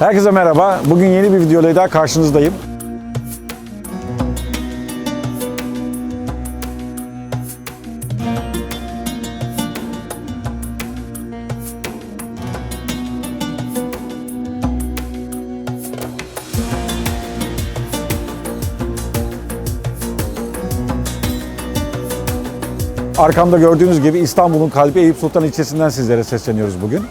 Herkese merhaba. Bugün yeni bir videoyla daha karşınızdayım. Arkamda gördüğünüz gibi İstanbul'un kalbi Eyüp Sultan ilçesinden sizlere sesleniyoruz bugün.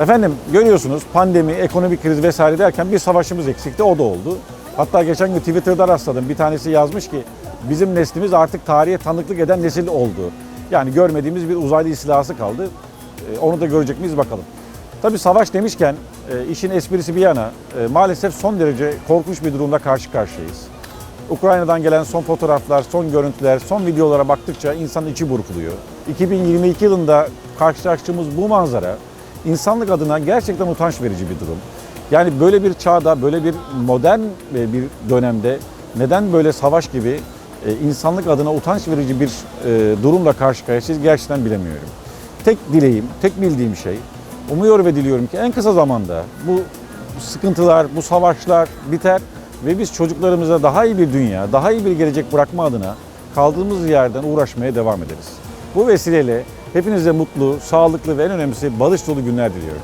Efendim görüyorsunuz pandemi, ekonomik kriz vesaire derken bir savaşımız eksikti o da oldu. Hatta geçen gün Twitter'da rastladım. Bir tanesi yazmış ki bizim neslimiz artık tarihe tanıklık eden nesil oldu. Yani görmediğimiz bir uzaylı istilası kaldı. Ee, Onu da görecek miyiz bakalım. Tabii savaş demişken e, işin esprisi bir yana e, maalesef son derece korkunç bir durumla karşı karşıyayız. Ukrayna'dan gelen son fotoğraflar, son görüntüler, son videolara baktıkça insanın içi burkuluyor. 2022 yılında karşılaştığımız bu manzara insanlık adına gerçekten utanç verici bir durum. Yani böyle bir çağda, böyle bir modern e, bir dönemde neden böyle savaş gibi e, insanlık adına utanç verici bir e, durumla karşı karşıyayız gerçekten bilemiyorum. Tek dileğim, tek bildiğim şey, umuyor ve diliyorum ki en kısa zamanda bu sıkıntılar, bu savaşlar biter ve biz çocuklarımıza daha iyi bir dünya, daha iyi bir gelecek bırakma adına kaldığımız yerden uğraşmaya devam ederiz. Bu vesileyle hepinize mutlu, sağlıklı ve en önemlisi barış dolu günler diliyorum.